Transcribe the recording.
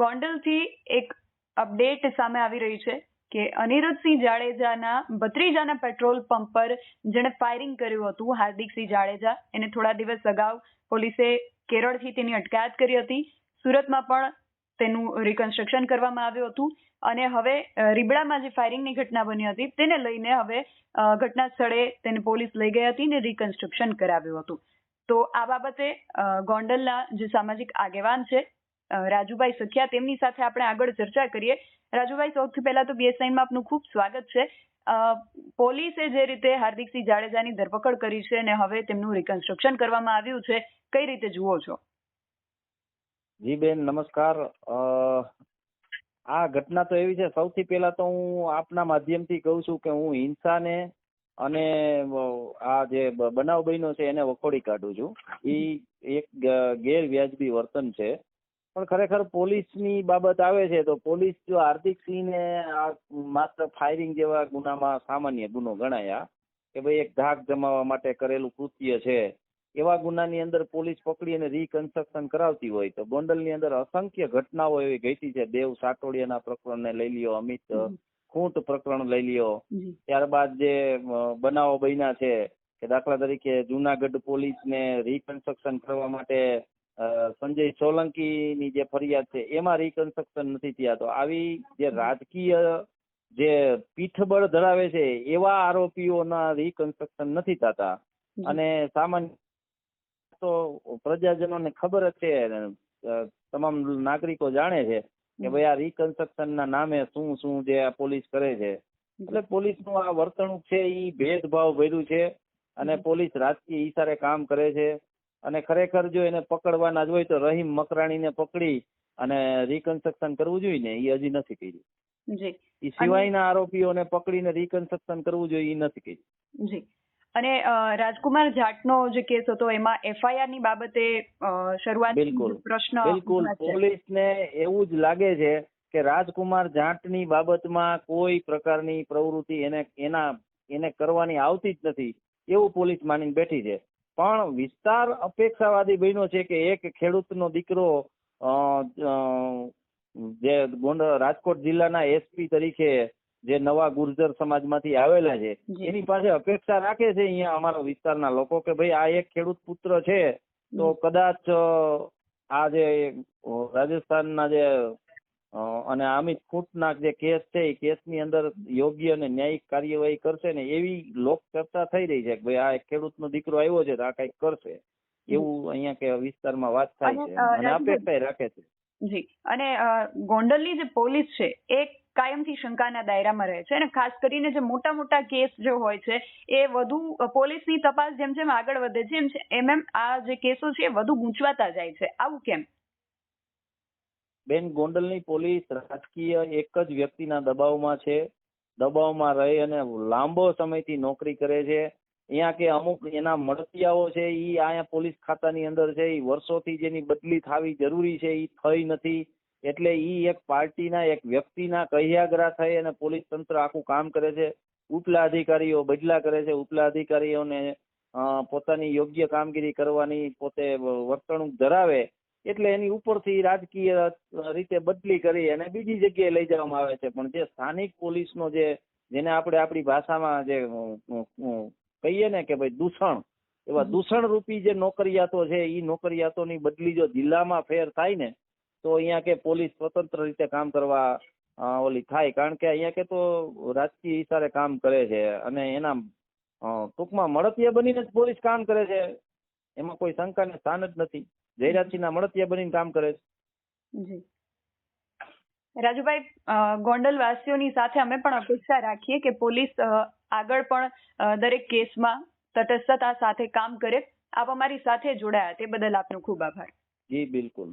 ગોંડલથી એક અપડેટ સામે આવી રહી છે કે અનિરુદ્ધસિંહ જાડેજાના ભત્રીજાના પેટ્રોલ પંપ પર જેણે ફાયરિંગ કર્યું હતું હાર્દિકસિંહ જાડેજા. એને થોડા દિવસ અગાઉ પોલીસે કેરળથી તેની અટકાયત કરી હતી. સુરતમાં પણ તેનું રિકન્સ્ટ્રક્શન કરવામાં આવ્યું હતું અને હવે રીબડામાં જે ફાયરિંગની ઘટના બની હતી તેને લઈને હવે ઘટના સ્થળે તેને પોલીસ લઈ ગઈ હતી અને રિકન્સ્ટ્રક્શન કરાવ્યું હતું. તો આ બાબતે ગોંડલના જે સામાજિક આગેવાન છે રાજુભાઈ સખિયા, તેમની સાથે આપણે આગળ ચર્ચા કરીએ. રાજુભાઈ, સૌથી પહેલા તો બીએસઆઈમાં આપનું ખૂબ સ્વાગત છે. પોલીસે જે રીતે હાર્દિકસિંહ જાડેજાની ધરપકડ કરી છે અને હવે તેમનું રિકન્સ્ટ્રક્શન કરવામાં આવ્યું છે, કઈ રીતે જુઓ છો? જી બેન, નમસ્કાર. આ ઘટના તો એવી છે, સૌથી પહેલા તો હું આપના માધ્યમથી કહું છું કે હું હિંસાને અને આ જે બનાવ બન્યો છે એને વખોડી કાઢું છું. ઈ એક ગેરવ્યાજબી વર્તન છે. પણ ખરેખર પોલીસની બાબત આવે છે તો પોલીસ જો હાર્દિકસિંહને આ માત્ર ફાયરિંગ જેવા ગુનામાં સામાન્ય ગુનો ગણાયા કે ભાઈ એક ધાક જમાવવા માટે કરેલું કૃત્ય છે એવા ગુનાની અંદર પોલીસ પકડી અને રીકન્સ્ટ્રક્શન કરાવતી હોય તો ગોંડલની અંદર અસંખ્ય ઘટનાઓ એવી ઘટી છે. દેવ સાટોડિયાના પ્રકરણને લઈ લ્યો અમિત ખૂંટ પ્રકરણ લઈ લ્યો ત્યારબાદ જે બનાવો બન્યા છે કે દાખલા તરીકે જુનાગઢ પોલીસને રિકન્સ્ટ્રક્શન કરવા માટે સંજય સોલંકીની જે ફરિયાદ છે એમાં રિકન્સ્ટ્રક્શન નથી થયા. તો આવી જે રાજકીય જે પીઠબળ ધરાવે છે એવા આરોપીઓના રિકન્સ્ટ્રક્શન નથી થતા. અને સામાન્ય તો પ્રજાજનોને ખબર જ છે તમામ નાગરિકો જાણે છે કે ભાઈ આ રિકન્સ્ટ્રક્શન ના નામે શું શું જે આ પોલીસ કરે છે. એટલે પોલીસનું આ વર્તણૂક છે એ ભેદભાવ ભર્યું છે. અને પોલીસ રાજકીય ઈશારે કામ કરે છે. અને ખરેખર જો એને પકડવાના જ હોય તો રહીમ મકરાણીને પકડી અને રિકન્સ્ટ્રક્શન કરવું જોઈએ ને એ હજી નથી કર્યું. જી. એ સિવાયના આરોપીઓને પકડીને રિકન્સ્ટ્રક્શન કરવું જોઈએ એ નથી કર્યું. જી. અને રાજકુમાર જાટનો જે કેસ હતો એમાં એફઆઈઆરની બાબતે શરૂઆત બિલકુલ. પ્રશ્ન બિલકુલ. પોલીસ ને પોલીસને એવું જ લાગે છે કે રાજકુમાર જાટની બાબતમાં કોઈ પ્રકારની પ્રવૃત્તિ એને એના એને કરવાની આવતી જ નથી. એવું પોલીસ માનીને બેઠી છે. પણ વિસ્તાર અપેક્ષાવાદી બન્યો છે કે એક ખેડૂતનો દીકરો જે ગોંડ રાજકોટ જિલ્લાના એસપી તરીકે જે નવા ગુર્જર સમાજમાંથી આવેલા છે એની પાસે અપેક્ષા રાખે છે અહીંયા અમારા વિસ્તારના લોકો કે ભાઈ આ એક ખેડૂત પુત્ર છે તો કદાચ આ જે રાજસ્થાનના જે અને અમિત ખૂંટના જે કેસ છે એ કેસની અંદર યોગ્ય અને ન્યાયિક કાર્યવાહી કરશે ને એવી લોક ચર્ચા થઈ રહી છે કે ભાઈ આ ખેડૂતનો દીકરો આવ્યો છે તો આ કંઈક કરશે. એવું અહીંયા કે વિસ્તારમાં વાત થાય છે. અને અપેક્ષા રાખે છે. જી. અને ગોંડલની જે પોલીસ છે એ કાયમથી શંકાના દાયરામાં રહે છે. અને ખાસ કરીને જે મોટા મોટા કેસ જે હોય છે એ વધુ પોલીસની તપાસ જેમ જેમ આગળ વધે છે એમ છે- એમ એમ આ જે કેસો છે એ વધુ ગૂંચવાતા જાય છે. આવું કેમ? બેન ગોંડલની પોલીસ રાજકીય એક જ વ્યક્તિના દબાવમાં છે. દબાવમાં રહી અને લાંબો સમયથી નોકરી કરે છે. અહીંયા કે અમુક એના મળતિયાઓ છે, ઈ અહીંયા પોલીસ ખાતાની અંદર છે. એ વર્ષોથી જેની બદલી થવી જરૂરી છે એ થઈ નથી. એટલે ઈ એક પાર્ટીના, એક વ્યક્તિના કહ્યાગરા થઈ અને પોલીસ તંત્ર આખું કામ કરે છે. ઉપલા અધિકારીઓ બદલા કરે છે. ઉપલા અધિકારીઓને પોતાની યોગ્ય કામગીરી કરવાની પોતે વર્તણૂક ધરાવે એટલે એની ઉપરથી રાજકીય રીતે બદલી કરી અને બીજી જગ્યાએ લઈ જવામાં આવે છે. પણ જે સ્થાનિક પોલીસનો જે જેને આપણે આપણી ભાષામાં જે કહીએ ને કે ભાઈ દૂષણ એવા દૂષણ રૂપી જે નોકરિયાતો છે એ નોકરિયાતોની બદલી જો જિલ્લામાં ફેર થાય ને તો અહીંયા કે પોલીસ સ્વતંત્ર રીતે કામ કરવા ઓલી થાય. કારણ કે અહીંયા કે તો રાજકીય ઈશારે કામ કરે છે અને એના ટૂંકમાં મળતીય બનીને જ પોલીસ કામ કરે છે. એમાં કોઈ શંકાને સ્થાન જ નથી. જયરાજસિંહના મળતિયા બનીને કામ કરે છે. જી. રાજુભાઈ ગોંડલ વાસીઓની સાથે અમે પણ અપેક્ષા રાખીએ કે પોલીસ આગળ પણ દરેક કેસમાં તટસ્થતા સાથે કામ કરે. આપ અમારી સાથે જોડાયા. તે બદલ આપનો ખૂબ આભાર. જી બિલકુલ.